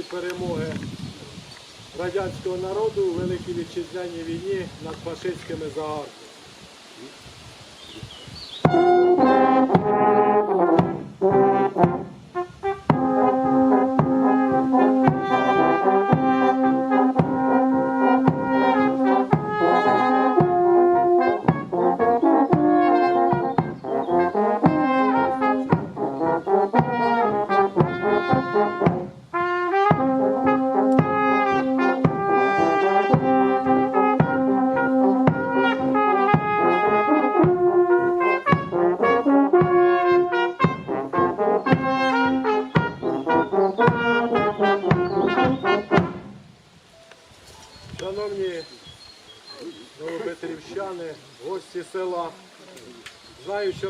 Перемоги радянського народу у Великій Вітчизняній війні над фашистськими загарбниками.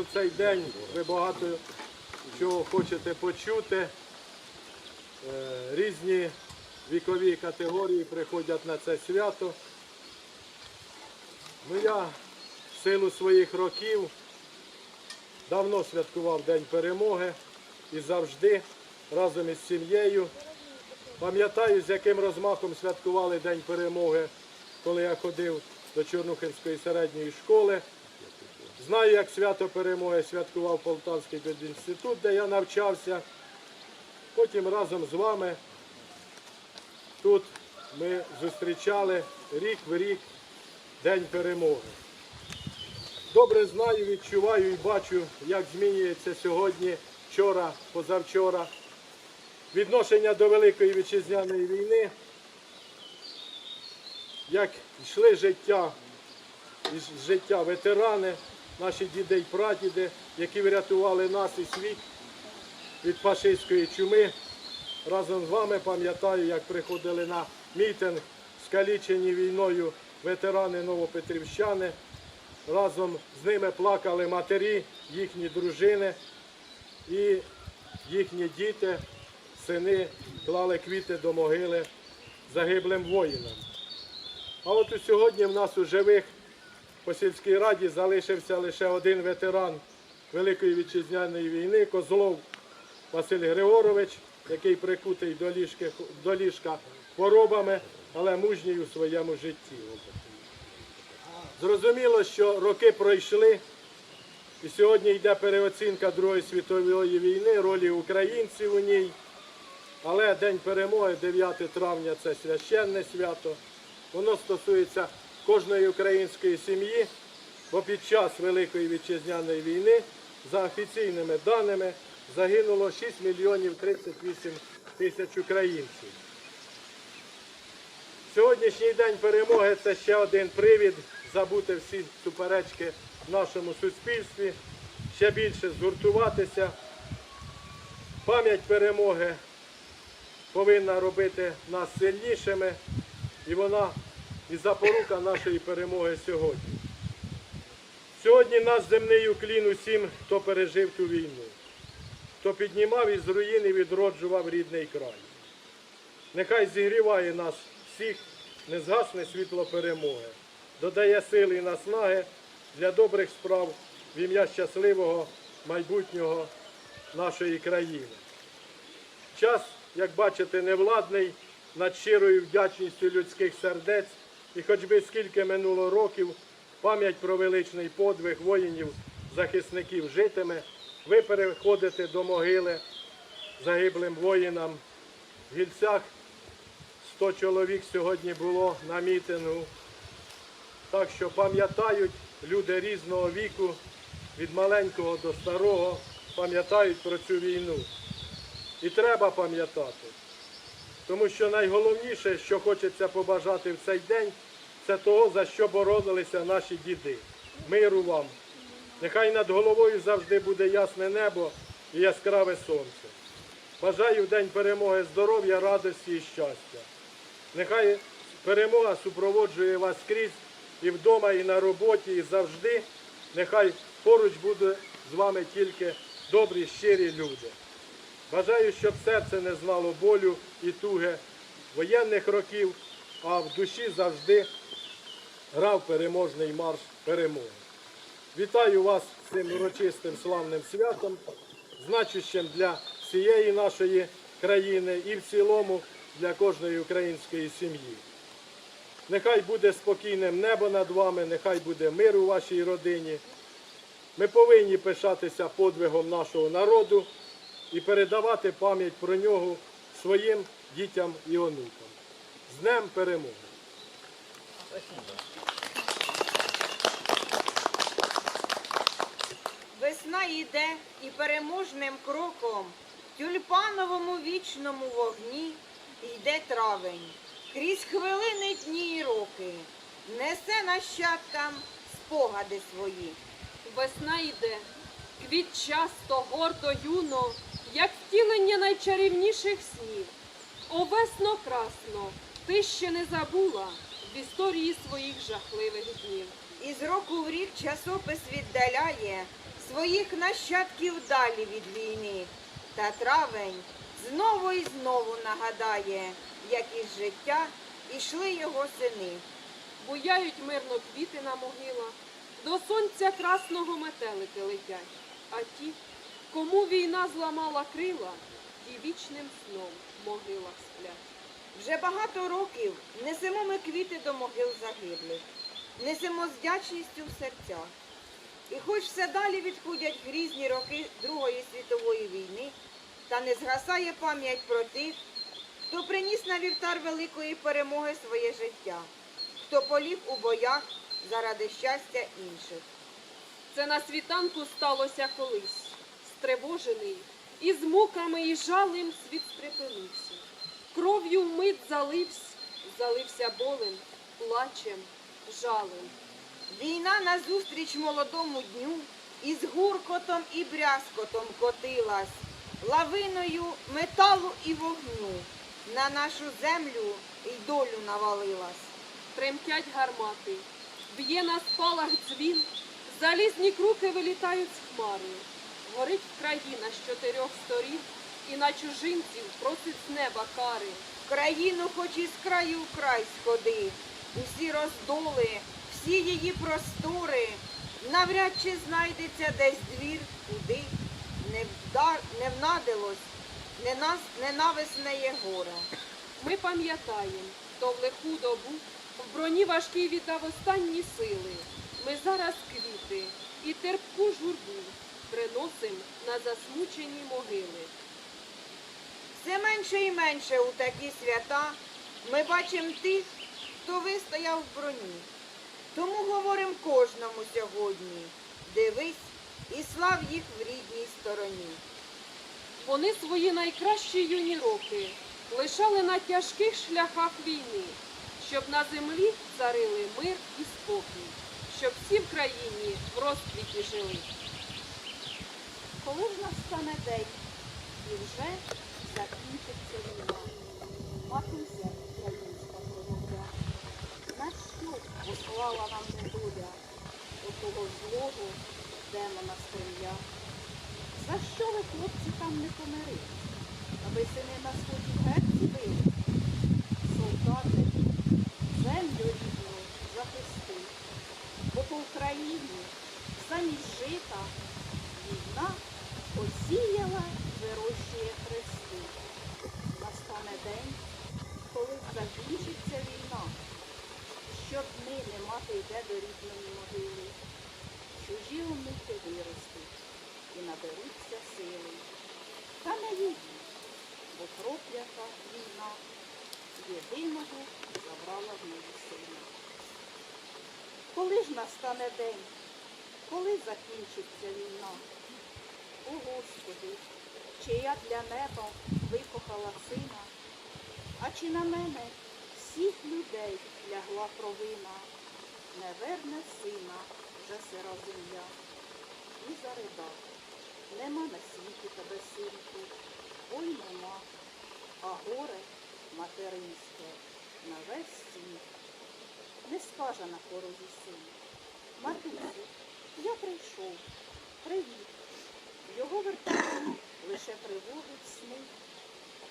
В цей день ви багато чого хочете почути. Е, Різні вікові категорії приходять на це свято. Ну, я в силу своїх років давно святкував День перемоги і завжди разом із сім'єю Пам'ятаю, з яким розмахом святкували День перемоги, коли я ходив до Чорнухинської середньої школи. Знаю, як свято перемоги святкував Полтавський педінститут, де я навчався. Потім разом з вами тут ми зустрічали рік в рік День перемоги. Добре знаю, відчуваю і бачу, як змінюється сьогодні, вчора, позавчора відношення до Великої Вітчизняної війни, як йшли життя, життя ветерани, наші діди й прадіди, які врятували нас і світ від фашистської чуми. Разом з вами пам'ятаю, як приходили на мітинг, скалічені війною ветерани Новопетрівщани. Разом з ними плакали матері, їхні дружини і їхні діти сини клали квіти до могили загиблим воїнам. А от і сьогодні в нас у живих по сільській раді залишився лише один ветеран Великої вітчизняної війни Козлов Василь Григорович, який прикутий до, ліжки, до ліжка хворобами, але мужній у своєму житті. Зрозуміло, що роки пройшли, і сьогодні йде переоцінка Другої світової війни, ролі українців у ній. Але День перемоги, 9 травня, це священне свято. Воно стосується кожної української сім'ї, бо під час Великої вітчизняної війни, за офіційними даними, загинуло 6 мільйонів 38 тисяч українців. Сьогоднішній день перемоги це ще один привід забути всі суперечки в нашому суспільстві, ще більше згуртуватися. Пам'ять перемоги повинна робити нас сильнішими, і вона і запорука нашої перемоги сьогодні. Сьогодні наш земний уклін усім, хто пережив ту війну, хто піднімав із руїн і відроджував рідний край. Нехай зігріває нас всіх, не згасне світло перемоги, додає сили і наснаги для добрих справ в ім'я щасливого майбутнього нашої країни. Час, як бачите, невладний над щирою вдячністю людських сердець, і хоч би скільки минуло років, пам'ять про величний подвиг воїнів, захисників житиме, ви переходите до могили загиблим воїнам. В гільцях 100 чоловік сьогодні було на мітингу. Так що пам'ятають люди різного віку, від маленького до старого, пам'ятають про цю війну. І треба пам'ятати. Тому що найголовніше, що хочеться побажати в цей день, це того, за що боролися наші діди. Миру вам. Нехай над головою завжди буде ясне небо і яскраве сонце. Бажаю в день перемоги здоров'я, радості і щастя. Нехай перемога супроводжує вас скрізь і вдома, і на роботі, і завжди. Нехай поруч буде з вами тільки добрі, щирі люди. Бажаю, щоб серце не знало болю і туги воєнних років, а в душі завжди грав переможний марш перемоги. Вітаю вас з цим урочистим славним святом, значущим для всієї нашої країни і в цілому для кожної української сім'ї. Нехай буде спокійним небо над вами, нехай буде мир у вашій родині. Ми повинні пишатися подвигом нашого народу і передавати пам'ять про нього своїм дітям і онукам. З Днем перемоги! Весна йде і переможним кроком в тюльпановому вічному вогні йде травень. Крізь хвилини, дні і роки несе нащадкам спогади свої. Весна йде, квіт часто, гордо, юно, як втілення найчарівніших снів. О, весно красно, ти ще не забула в історії своїх жахливих днів. І з року в рік часопис віддаляє своїх нащадків далі від війни. Та травень знову і знову нагадає, як із життя ішли його сини. Буяють мирно квіти на могилах, до сонця красного метелики летять. А ті, кому війна зламала крила, ті вічним сном в могилах сплять. Вже багато років несемо ми квіти до могил загиблих, несемо з вдячністю в серцях. І хоч все далі відходять грізні роки Другої світової війни, та не згасає пам'ять про тих, хто приніс на вівтар великої перемоги своє життя, хто поліг у боях заради щастя інших. Це на світанку сталося колись, стривожений, і з муками і жалем світ стрепенувся. Кров'ю вмить залився, залився болем, плачем, жалем. Війна назустріч молодому дню із гуркотом і брязкотом котилась, лавиною металу і вогню на нашу землю й долю навалилась. Тремтять гармати, б'є на спалах дзвін, залізні круки вилітають з хмари. Горить країна з чотирьох сторін, і на чужинців просить з неба кари. Країну хоч із краю в край сходи, усі роздоли, всі її простори, навряд чи знайдеться десь двір, куди не, вдар, не внадилось ненас, ненависне горе. Ми пам'ятаємо, то в лиху добу в броні важкій віддав останні сили. Ми зараз квіти і терпку журбу приносим на засмучені могили. Все менше і менше у такі свята ми бачимо тих, хто вистояв в броні. Тому говоримо кожному сьогодні. Дивись і слав їх в рідній стороні. Вони свої найкращі юні роки лишали на тяжких шляхах війни, щоб на землі царили мир і спокій, щоб всі в країні в розквіті жили. Коли ж настане день і вже закінчиться війна, матуся українська промовля, на що послала нам недоля отого злого демона стрем'я? За що ви, хлопці, там не помирили? Аби сини на сході герці били? Солдати, землю рідну захисти, бо по Україні замість жита осіяла, вирощує хрести. Настане день, коли закінчиться війна. Щодни не мати йде до рідної могили. Чужі онуки виростуть і наберуться сили. Та не їдуть, бо проклята війна єдиного забрала в неї сина. Коли ж настане день, коли закінчиться війна? О Господи, чи я для неба викохала сина, а чи на мене всіх людей лягла провина, не верне сина вже сира земля. І заридав, нема на світі тебе, синку, ой нема, а горе материнське на весь світ. Не скаже на порозі син. Матусю, я прийшов. Привіт. Його вертають лише приводить сни,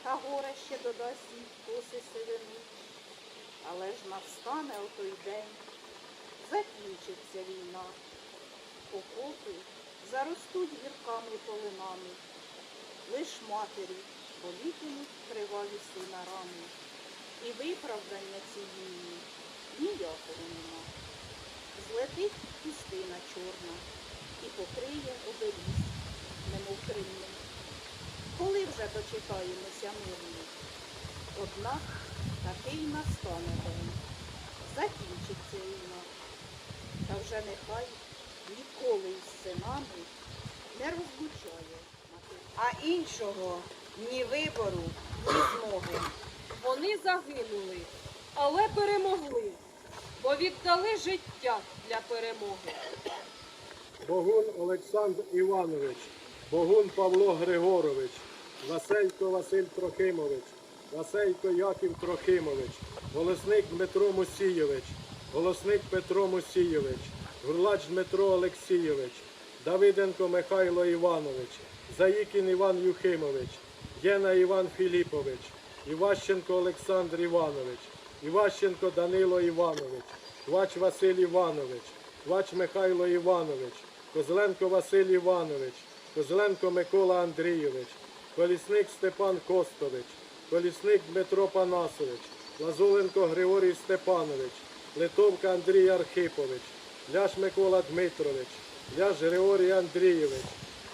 та горе ще додасть їй коси сивини. Але ж настане отой день, закінчиться війна. Окопи заростуть гірками полинами, лиш матері болітимуть криваві сина рани. виправдання цій війні ніякого нема. Злетить пустина чорна і покриє обеліст, немов кривним. Коли вже дочекаємося мирно? Однак такий настане день. Закінчиться війна. Та вже нехай ніколи із синами не розлучає. А іншого ні вибору, ні змоги. Вони загинули, але перемогли, бо віддали життя для перемоги. Богун Олександр Іванович, Богун Павло Григорович, Василько Василь Трохимович, Василько Яків Трохимович, Голосник Дмитро Мусійович, Голосник Петро Мусійович, Гурлач Дмитро Олексійович, Давиденко Михайло Іванович, Заїкін Іван Юхимович, Єна Іван Філіпович, Іващенко Олександр Іванович, Іващенко Данило Іванович, Квач Василь Іванович, Квач Михайло Іванович, Козленко Василь Іванович, Козленко Микола Андрійович, Колісник Степан Костович, Колісник Дмитро Панасович, Лазуленко Григорій Степанович, Литовка Андрій Архипович, Ляш Микола Дмитрович, Ляш Григорій Андрійович,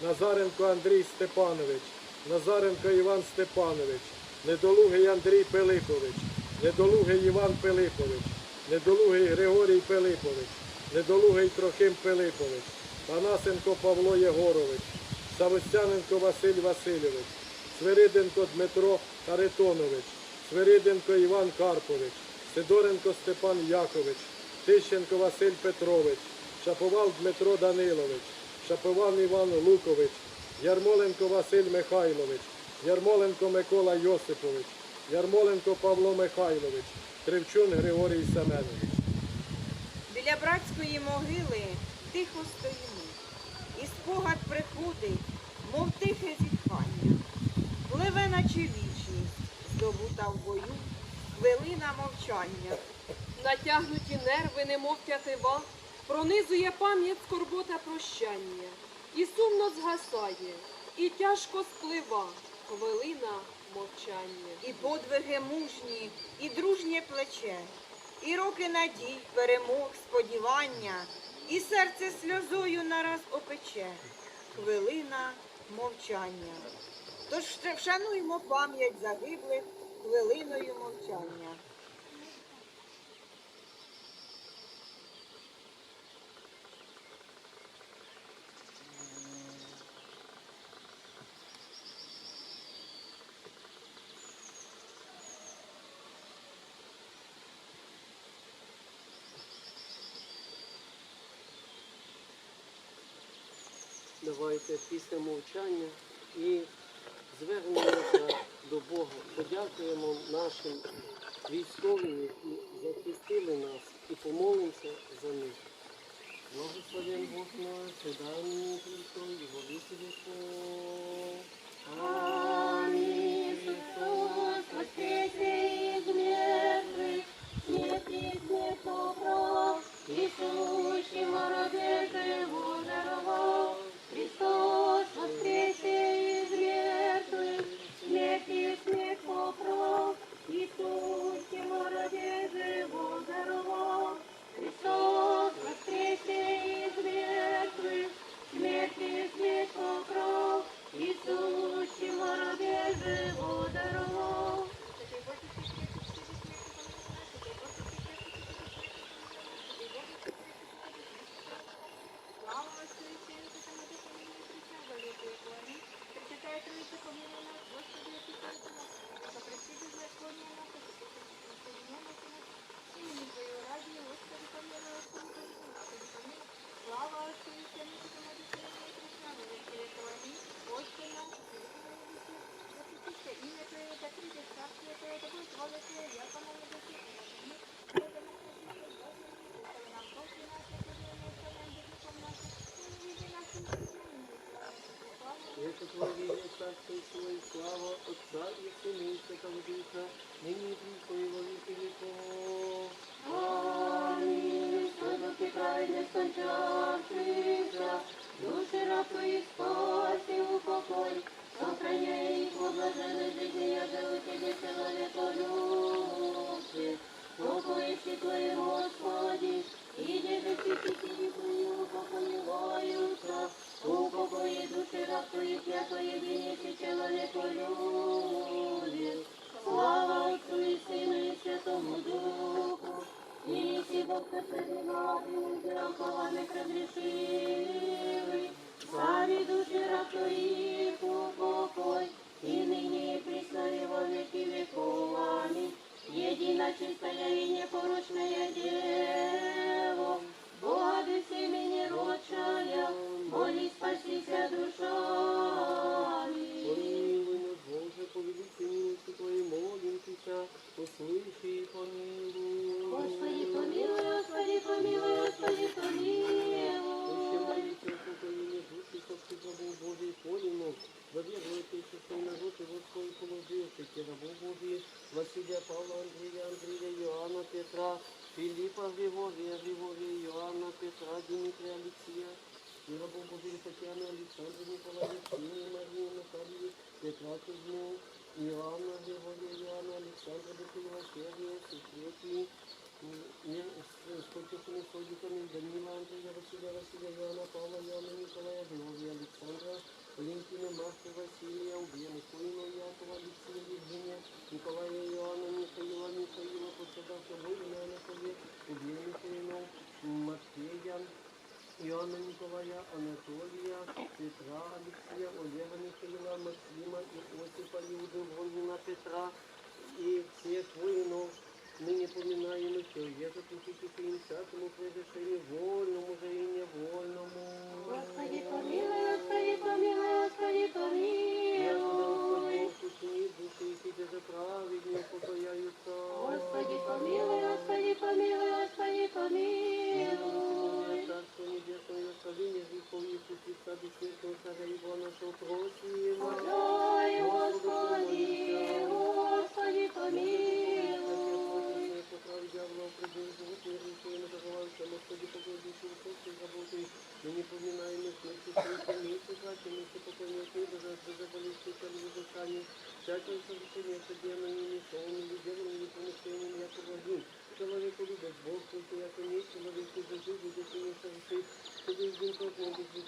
Назаренко Андрій Степанович, Назаренко Іван Степанович, Недолугий Андрій Пилипович, Недолугий Іван Пилипович, Недолугий Григорій Пилипович, Недолугий Трохим Пилипович, Панасенко Павло Єгорович, Савостяненко Василь Васильович, Свириденко Дмитро Харитонович, Свириденко Іван Карпович, Сидоренко Степан Якович, Тищенко Василь Петрович, Шаповал Дмитро Данилович, Шаповал Іван Лукович, Ярмоленко Василь Михайлович, Ярмоленко Микола Йосипович, Ярмоленко Павло Михайлович, Кривчун Григорій Семенович. Біля братської могили тихо стоїмо. І спогад приходить, мов тихе зітхання. Пливе наче вічність, здобута в бою, хвилина мовчання. Натягнуті нерви, немов тятива, пронизує пам'ять скорбота прощання, і сумно згасає, і тяжко сплива хвилина мовчання. І подвиги мужні, і дружнє плече, і роки надій, перемог, сподівання, і серце сльозою нараз опече. Хвилина мовчання. Тож вшануймо пам'ять загиблих хвилиною мовчання. Давайте після мовчання і звернемося до Бога. Подякуємо нашим військовим, які захистили нас, і помолимося за них. Благословен Бог наш, дай мені Христос, і воліться Амінь. Христос воскресе из мертвых, царство і слава Отця і Сини, і Святого Духа, нині і во віки віков. Аминь. Что допекает не скончавшийся, душі раб твоих спаси, молись, спасися душами. Помилуй нас, Боже, по великой милости Твоей молимся, услыши и помилуй. Господи, помилуй, Господи, помилуй, Господи, Еще помилуй. молитесь о упокоении души, чтоб ты рабов Божий понял, заверуй ты, что свой народ и вот свой положил, ты рабов Божий, Василия, Павла, Андрея, Андрея, Иоанна, Петра, Филиппа, Григория, Григория, Иоанна, Петра, Дмитрия, Алексея, и рабов Божий Татьяны, Александра, Николая, Ксении, Марии, Натальи, Петра, Кузьму, Иоанна, Петра, Алексея, Олега Михаила, Максима, Иосифа, Иуды, Вольнина, тот не без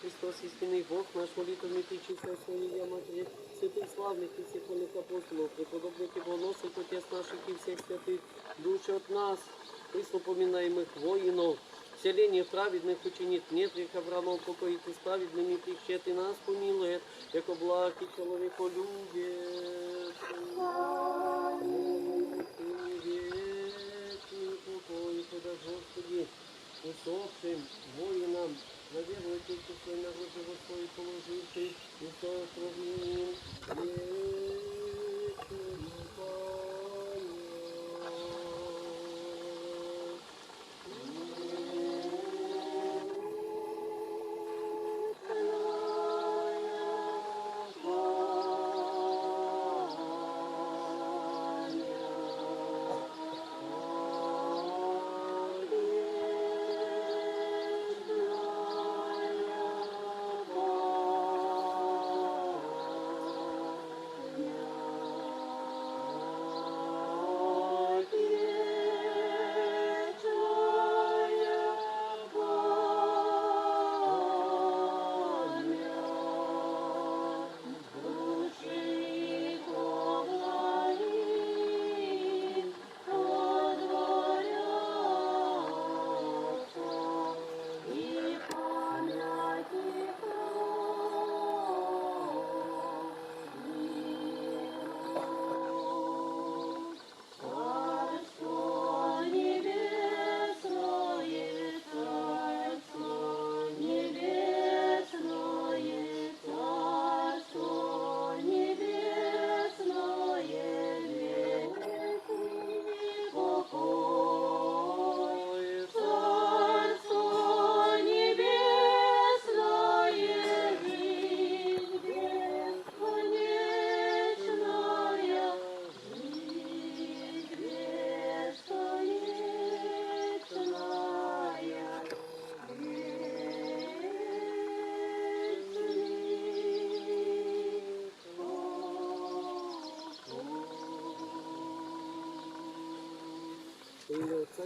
Христос, истинный Бог, наш молитвенный Ты, чистая Сония Матери, святых славных и всех вольных апостолов, преподобных и боносных, Отец наших и всех святых, души от нас, присно поминаемых воинов, вселение праведных учениц, нет греха Авраама, покоит с праведными прищет и нас помилует, яко благ и человеколюбец. Усопшим воинам, заверуйте, что свой народ живот положив ти, і то вечную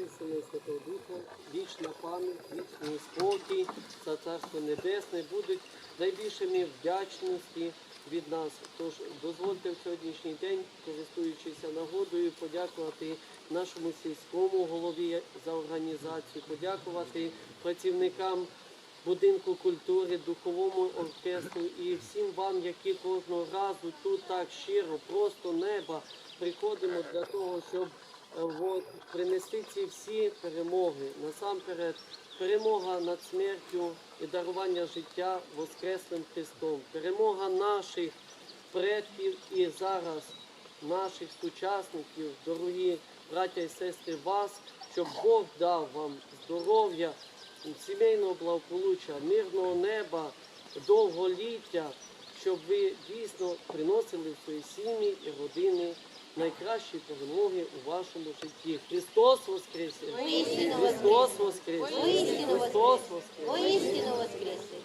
і Сина і Святого Духа, вічна пам'ять, вічний спокій, за Царство Небесне будуть найбільшими вдячності від нас. Тож дозвольте в сьогоднішній день, користуючися нагодою, подякувати нашому сільському голові за організацію, подякувати працівникам будинку культури, духовому оркестру і всім вам, які кожного разу тут так щиро, просто неба приходимо для того, щоб е, от, принести ці всі перемоги. Насамперед, перемога над смертю і дарування життя Воскреслим Христом, перемога наших предків і зараз наших сучасників, дорогі браття і сестри, вас, щоб Бог дав вам здоров'я, сімейного благополуччя, мирного неба, довголіття, щоб ви дійсно приносили в свої сім'ї і родини найкращі перемоги у вашому житті. Христос Воскресе! Воістину Христос Воскресе! Христос Воскресе! Воістину воскресе!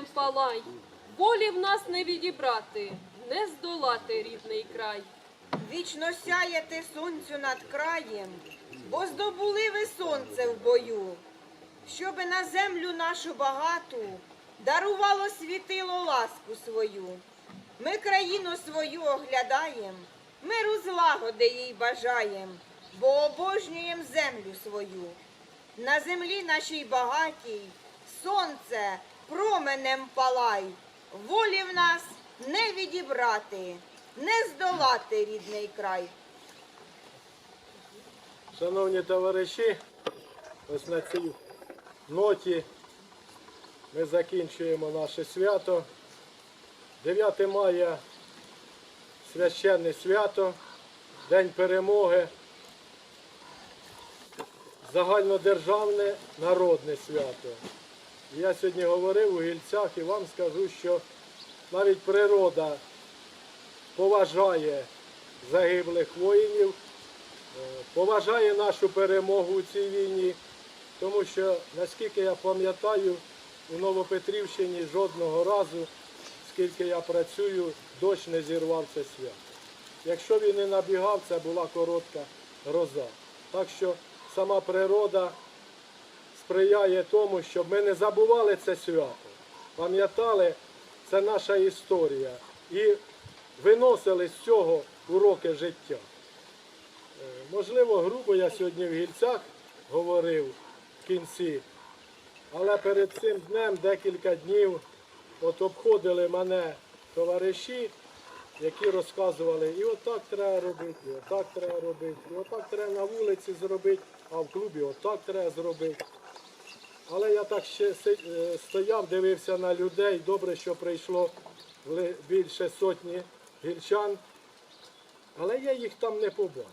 Променем палай, волі в нас не відібрати, не здолати рідний край. Вічно сяєте сонцю над краєм, бо здобули ви сонце в бою, щоби на землю нашу багату дарувало світило ласку свою. Ми країну свою оглядаєм, миру злагоди їй бажаєм, бо обожнюєм землю свою. На землі нашій багатій сонце променем палай, волі в нас не відібрати, не здолати рідний край. Шановні товариші, ось на цій ноті ми закінчуємо наше свято. 9 мая священне свято, День перемоги, загальнодержавне народне свято. Я сьогодні говорив у гільцях і вам скажу, що навіть природа поважає загиблих воїнів, е, поважає нашу перемогу у цій війні, тому що, наскільки я пам'ятаю, у Новопетрівщині жодного разу, скільки я працюю, дощ не зірвав це свято. Якщо він і набігав, це була коротка гроза. Так що сама природа сприяє тому, щоб ми не забували це свято, пам'ятали, це наша історія і виносили з цього уроки життя. Е, Можливо, грубо я сьогодні в гільцях говорив в кінці, але перед цим днем декілька днів от обходили мене товариші, які розказували, і отак треба робити, і отак треба робити, і отак треба на вулиці зробити, а в клубі отак треба зробити. Але я так ще е, стояв, дивився на людей. Добре, що прийшло більше сотні гільчан. Але я їх там не побачив.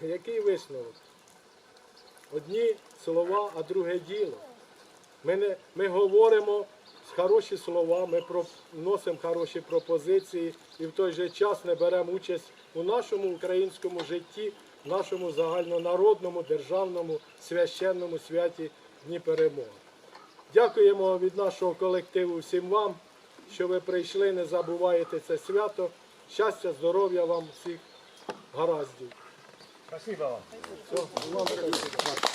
Який висновок? Одні слова, а друге діло. Ми, не, ми говоримо хороші слова, ми вносимо хороші пропозиції і в той же час не беремо участь у нашому українському житті, нашому загальнонародному, державному, священному святі Дні Перемоги. Дякуємо від нашого колективу всім вам, що ви прийшли, не забуваєте це свято. Щастя, здоров'я вам всіх, гараздів. Спасибо вам. Все, вам спасибо.